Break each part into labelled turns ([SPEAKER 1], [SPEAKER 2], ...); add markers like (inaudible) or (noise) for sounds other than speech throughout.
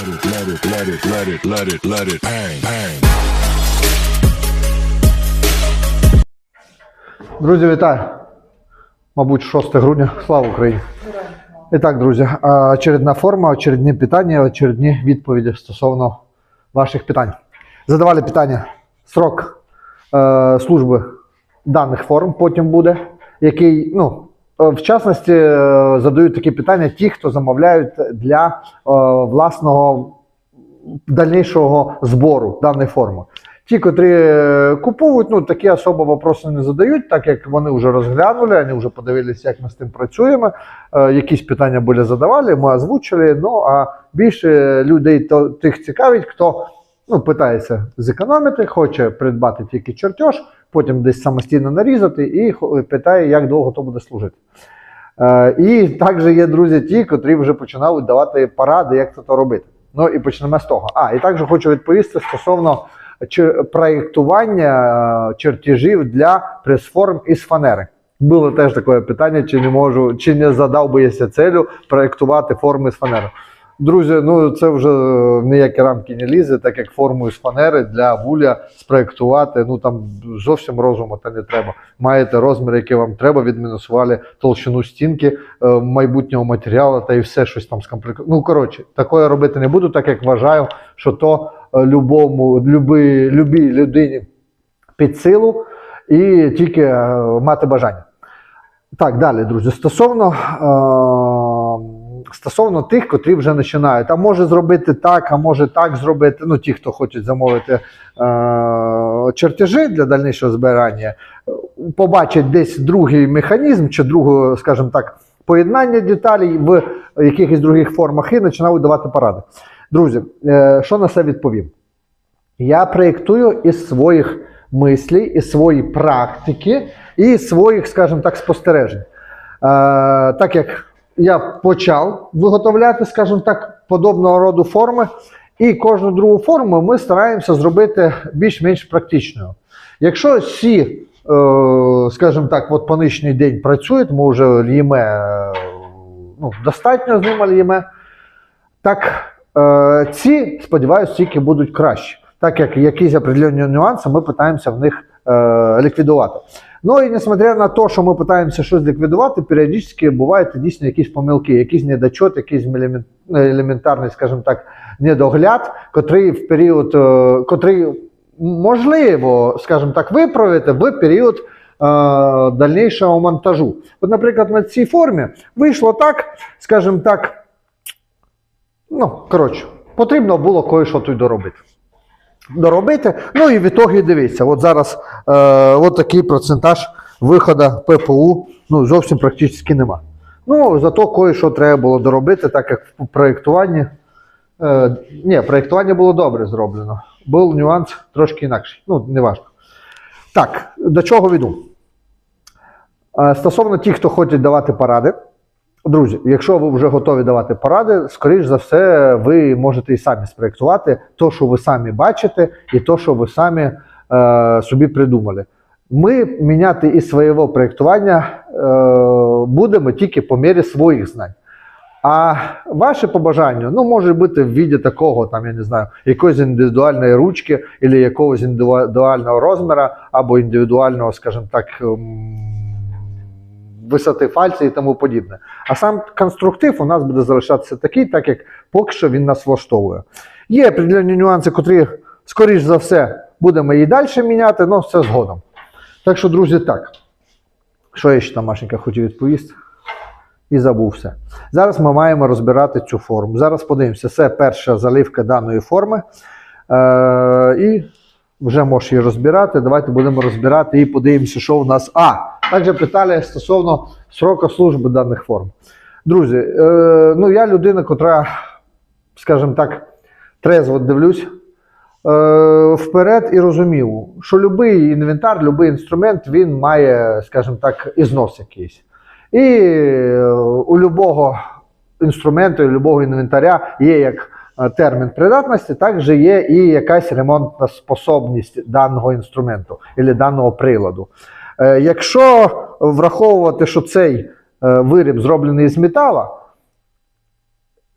[SPEAKER 1] let it, let it, let it, let it, let it, bang, bang.
[SPEAKER 2] Друзі, вітаю! Мабуть, 6 грудня. Слава Україні! І так, друзі, очередна форма, очередні питання, очередні відповіді стосовно ваших питань. Задавали питання. Срок е, служби даних форм потім буде, який, ну, в частності, е, задають такі питання ті, хто замовляють для е, власного дальнішого збору даної форми. Ті, котрі е, купують, ну такі особо вопроси не задають, так як вони вже розглянули, вони вже подивилися, як ми з тим працюємо. Е, якісь питання були задавали, ми озвучили. Ну а більше людей то, тих цікавить, хто ну, питається зекономити, хоче придбати тільки чертеж, потім десь самостійно нарізати і питає, як довго то буде служити. Е, і також є друзі, ті, котрі вже починають давати поради, як це то робити. Ну і почнемо з того. А, і також хочу відповісти стосовно проєктування е, чертежів для прес-форм із фанери. Було теж таке питання, чи не можу, чи не задав би я ся целю проєктувати форми з фанери. Друзі, ну це вже в ніякі рамки не лізе, так як форму з фанери для вуля спроєктувати, ну там зовсім розуму та не треба. Маєте розмір, який вам треба, відмінусували толщину стінки е, майбутнього матеріалу та і все щось там скомпліковано. Ну коротше, такое робити не буду, так як вважаю, що то е, любому, любій, любій людині під силу і тільки е, мати бажання. Так, далі, друзі. Стосовно, е, стосовно тих, котрі вже починають. А може зробити так, а може так зробити. Ну, ті, хто хочуть замовити е, чертежі для дальнішого збирання, е, побачать десь другий механізм чи другу, скажімо так, поєднання деталей в якихось других формах і починають давати поради. Друзі, е, що на це відповім? Я проєктую із своїх мислей, із своєї практики і своїх, скажімо так, спостережень. Е, так як я почав виготовляти, скажімо так, подобного роду форми, і кожну другу форму ми стараємося зробити більш-менш практичною. Якщо всі, е, скажімо так, от по день працюють, ми вже л'ємо, е, ну, достатньо з ними л'ємо, так е, ці, сподіваюся, тільки будуть кращі. Так як якісь определенні нюанси ми намагаємося в них ліквідувати. Ну і несмотря на те, що ми намагаємося щось ліквідувати, періодично бувають дійсно якісь помилки, якийсь недочот, якийсь елементарний, скажімо так, недогляд, котрий в період, е, котрий можливо, скажімо так, виправити в період е, дальнішого монтажу. От, наприклад, на цій формі вийшло так, скажімо так, ну, коротше, потрібно було кое-що тут доробити. Доробити. Ну і в ітогі дивіться, от зараз е, от такий процентаж виходу ППУ ну, зовсім практично нема. Ну, зато кое-що треба було доробити, так як в проєктуванні. Е, ні, проєктування було добре зроблено. Був нюанс трошки інакший. Ну, не важко. Так, до чого веду? Е, Стосовно тих, хто хочуть давати поради, друзі, якщо ви вже готові давати поради, скоріш за все, ви можете і самі спроєктувати то, що ви самі бачите, і то, що ви самі е, собі придумали. Ми міняти із свого проєктування е, будемо тільки по мірі своїх знань. А ваше побажання, ну, може бути в віді такого, там, я не знаю, якоїсь індивідуальної ручки, або якогось індивідуального розміру, або індивідуального, скажімо так, ем, висоти фальці і тому подібне. А сам конструктив у нас буде залишатися такий, так як поки що він нас влаштовує. Є определенні нюанси, котрі, скоріш за все, будемо і далі міняти, але все згодом. Так що, друзі, так. Що я ще там, Машенька, хотів відповісти? І забув все. Зараз ми маємо розбирати цю форму. Зараз подивимося, це перша заливка даної форми. Е, і вже можеш її розбирати. Давайте будемо розбирати і подивимося, що у нас. А, також питали стосовно сроку служби даних форм. Друзі, е, ну я людина, котра, скажімо так, трезво дивлюсь е, вперед і розумів, що будь-який інвентар, будь-який інструмент він має, скажімо так, ізнос якийсь. І е, у любого інструменту, у любого інвентаря є як термін придатності, так же є і якась ремонтна способність даного інструменту або даного приладу. Е, Якщо враховувати, що цей е, виріб зроблений з метала,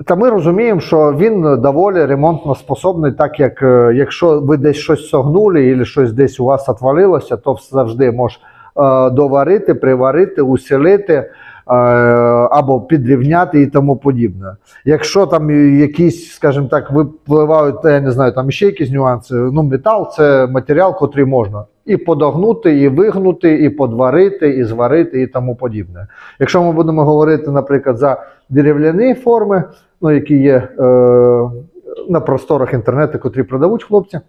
[SPEAKER 2] Та ми розуміємо, що він доволі ремонтно способний, так як е, якщо ви десь щось согнули, або щось десь у вас отвалилося, то завжди можеш е, доварити, приварити, усилити е, або підрівняти і тому подібне. Якщо там якісь, скажімо так, випливають, я не знаю, там ще якісь нюанси. Ну, метал це матеріал, котрий можна і подогнути, і вигнути, і подварити, і зварити, і тому подібне. Якщо ми будемо говорити, наприклад, за дерев'яні форми, ну, які є е, на просторах інтернету, котрі продають хлопці,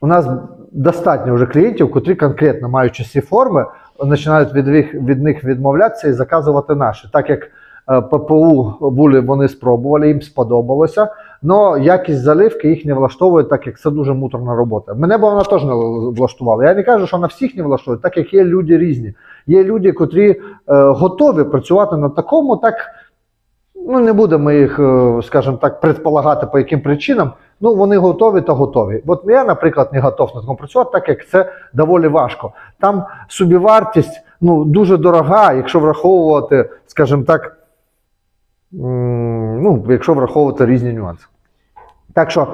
[SPEAKER 2] у нас достатньо вже клієнтів, котрі конкретно маючи ці форми, починають від від них відмовлятися і заказувати наші. Так як е, ППУ були, вони спробували, їм сподобалося, але якість заливки їх не влаштовує, так як це дуже муторна робота. Мене б вона теж не влаштувала. Я не кажу, що на всіх не влаштовує, так як є люди різні. Є люди, котрі е, готові працювати на такому, так ну не будемо їх, е, скажімо так, предполагати по яким причинам. Ну, вони готові та готові. От я, наприклад, не готов на такому працювати, так як це доволі важко. Там собівартість ну, дуже дорога, якщо враховувати, скажімо так, ну, якщо враховувати різні нюанси. Так що,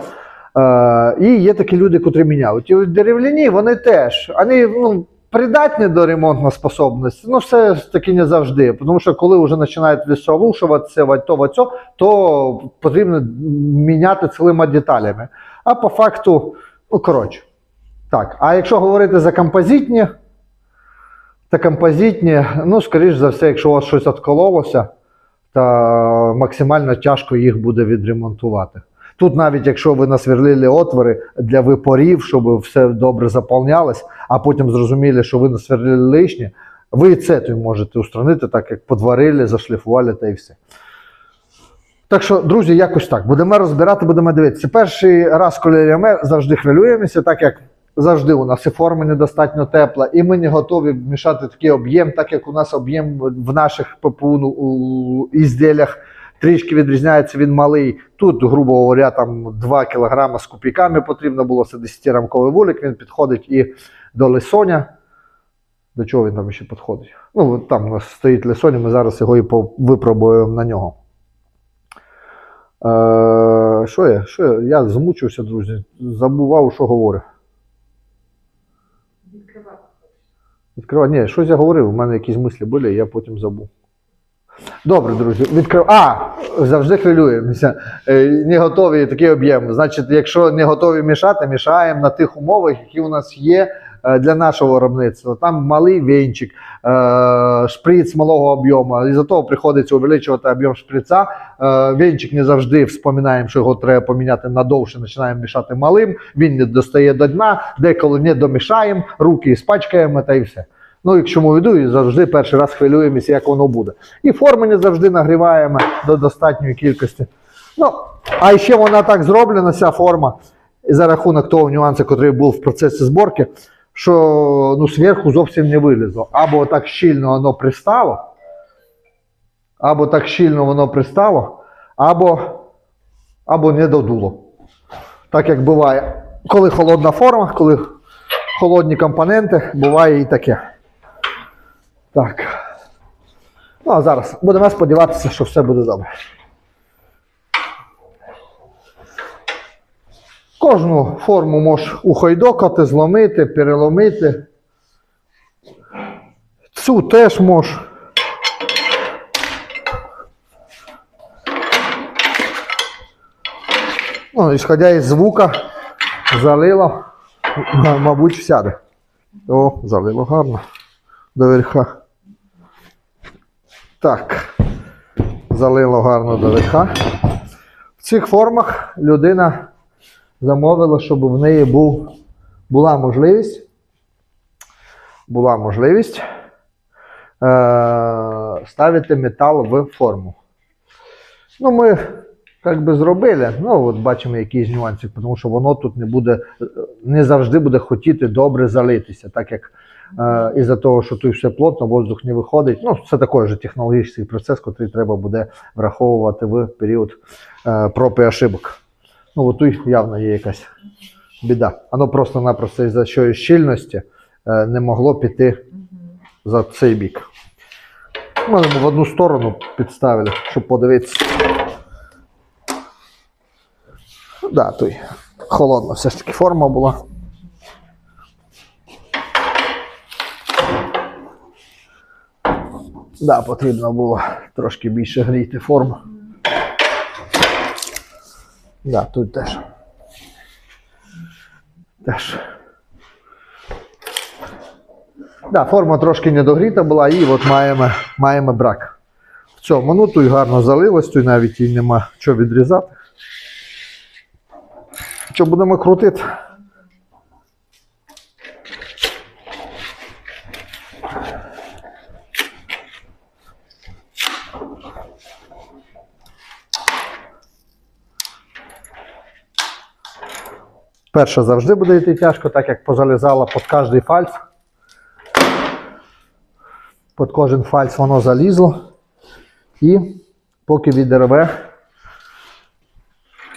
[SPEAKER 2] е, і є такі люди, котрі міняють. І от деревляні, вони теж, вони, ну, придатні до ремонтної способності, ну все ж таки не завжди. Тому що коли вже починають висолушуватися, вать то, то потрібно міняти цілими деталями. А по факту, ну коротше. Так, а якщо говорити за композитні, то композитні, ну, скоріш за все, якщо у вас щось відкололося, то максимально тяжко їх буде відремонтувати. Тут навіть якщо ви насверлили отвори для випорів, щоб все добре заповнялось, а потім зрозуміли, що ви насверлили лишнє, ви і це можете устранити, так як подварили, зашліфували та і все. Так що, друзі, якось так. Будемо розбирати, будемо дивитися. Перший раз, коли ми завжди хвилюємося, так як завжди у нас і форма недостатньо тепла, і ми не готові вмішати такий об'єм, так як у нас об'єм в наших ППУ у ізділях трішки відрізняється він малий. Тут, грубо говоря, там 2 кг з копійками потрібно було, це 10-рамковий вулик, він підходить і до лисоня. До чого він там ще підходить? Ну, там у нас стоїть лисоня, ми зараз його і випробуємо на нього. Е, що я? Що я? Я змучився, друзі. Забував, що говорю. Відкривай. Ні, щось я говорив, у мене якісь мислі були, я потім забув. Добре, друзі, відкрив. А, завжди хвилюємося. Е, Не готові такий об'єм. Значить, якщо не готові мішати, мішаємо на тих умовах, які у нас є е, для нашого виробництва. Там малий венчик, е, шприц малого об'єму. І за того приходиться увеличувати об'єм шприца. Венчик не завжди вспоминаємо, що його треба поміняти надовше, починаємо мішати малим. Він не достає до дна, деколи не домішаємо, руки спачкаємо та і все. Ну, якщо ми веду, і завжди перший раз хвилюємося, як воно буде. І форми не завжди нагріваємо до достатньої кількості. Ну, а ще вона так зроблена, ця форма, і за рахунок того нюансу, який був в процесі зборки, що ну, зверху зовсім не вилізло. Або так щільно воно пристало, або так щільно воно пристало, або, або не додуло. Так як буває, коли холодна форма, коли холодні компоненти, буває і таке. Так. Ну, а зараз будемо сподіватися, що все буде добре. Кожну форму можеш ухойдокати, зломити, переломити. Цю теж можеш. Ну, ісходя із звука, залило, мабуть, сяде. О, залило гарно до верха. Так. Залило гарно до верха. В цих формах людина замовила, щоб в неї був, була можливість. Була можливість е, ставити метал в форму. Ну, ми як би зробили. Ну, от бачимо якісь нюанси, тому що воно тут не буде, не завжди буде хотіти добре залитися, так як е, із-за того, що тут все плотно, воздух не виходить. Ну, це такий же технологічний процес, який треба буде враховувати в період е, проб і ошибок. Ну, от тут явно є якась біда. Воно просто-напросто із-за що щільності е, не могло піти за цей бік. Ми в одну сторону підставили, щоб подивитися. Да, той холодна все ж таки форма була. Да, потрібно було трошки більше гріти форму. Да, тут теж. Теж. Да, форма трошки недогріта була, і от маємо, маємо брак. В цьому, ну тут гарно залилось, тут навіть і нема що відрізати. Що будемо крутити? Перша завжди буде йти тяжко, так як позалізала під кожний фальц. Під кожен фальц воно залізло. І поки відірве,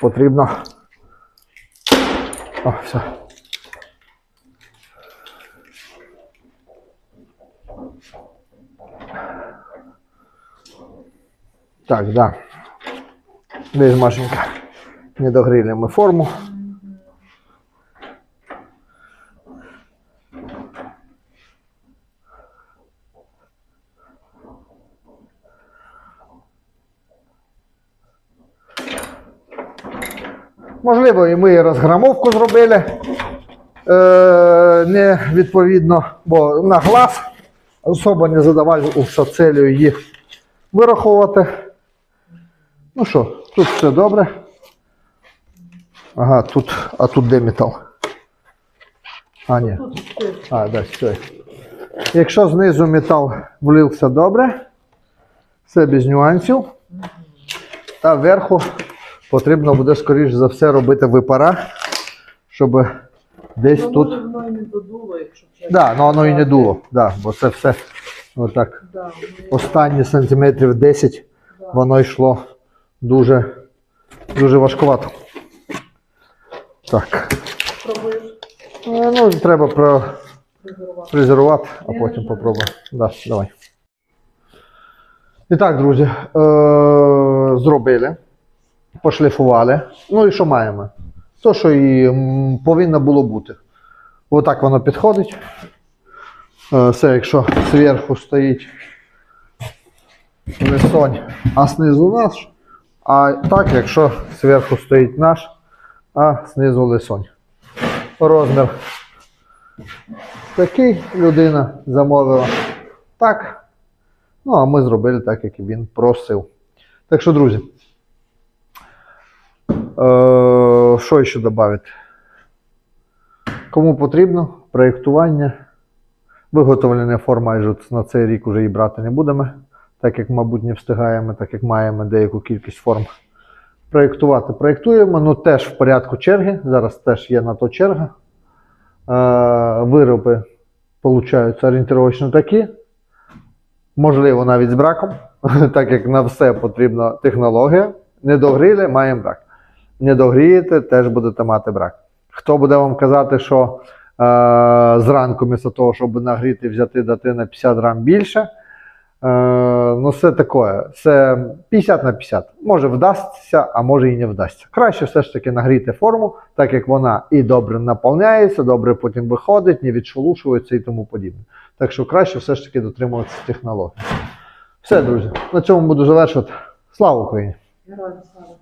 [SPEAKER 2] потрібно. О, все. Так, да. Десь Машенька. Не догріли ми форму. Можливо, і ми розграмовку зробили е, не відповідно, бо на глаз особо не задавався целью її вираховувати. Ну що, тут все добре. Ага, тут, а тут де метал? А, ні. А, да, все. Якщо знизу метал влився добре, все без нюансів. Та вверху потрібно буде, скоріш за все, робити випара, щоб десь
[SPEAKER 3] Ну,
[SPEAKER 2] тут.
[SPEAKER 3] воно і не додуло, якщо чесно.
[SPEAKER 2] Да, ну воно і не дуло, да, бо це все отак.
[SPEAKER 3] Да,
[SPEAKER 2] Останні сантиметрів 10 воно йшло дуже, дуже важкувато. Так.
[SPEAKER 3] пробуєш
[SPEAKER 2] Е, Ну, треба про,
[SPEAKER 3] фрезерувати.
[SPEAKER 2] а потім попробуємо. Да, давай. І так, друзі, е- зробили, пошліфували. Ну і що маємо? То, що і повинно було бути. Отак воно підходить. Е, Це якщо зверху стоїть лисонь, а знизу наш. А так, якщо зверху стоїть наш, а знизу лисонь. Розмір такий людина замовила. Так. Ну, а ми зробили так, як він просив. Так що, друзі. Е, що ще додати? Кому потрібно, проєктування. Виготовлення форм майже на цей рік вже і брати не будемо, так як, мабуть, не встигаємо, так як маємо деяку кількість форм. Проєктувати проєктуємо, ну теж в порядку черги. Зараз теж є на то черга. Е, вироби получаються орієнтировочно такі. Можливо, навіть з браком, (laughs) так як на все потрібна технологія. Не догріли, маємо брак. Не догрієте, теж будете мати брак. Хто буде вам казати, що е, зранку, вмісто того, щоб нагріти, взяти дати на 50 грам більше, е, ну це таке. Це 50 на 50. Може вдасться, а може і не вдасться. Краще все ж таки нагріти форму, так як вона і добре наповняється, добре потім виходить, не відшелушується і тому подібне. Так що краще все ж таки дотримуватися технології. Все, друзі, на цьому буду завершувати. Слава Україні!
[SPEAKER 3] Героям слава.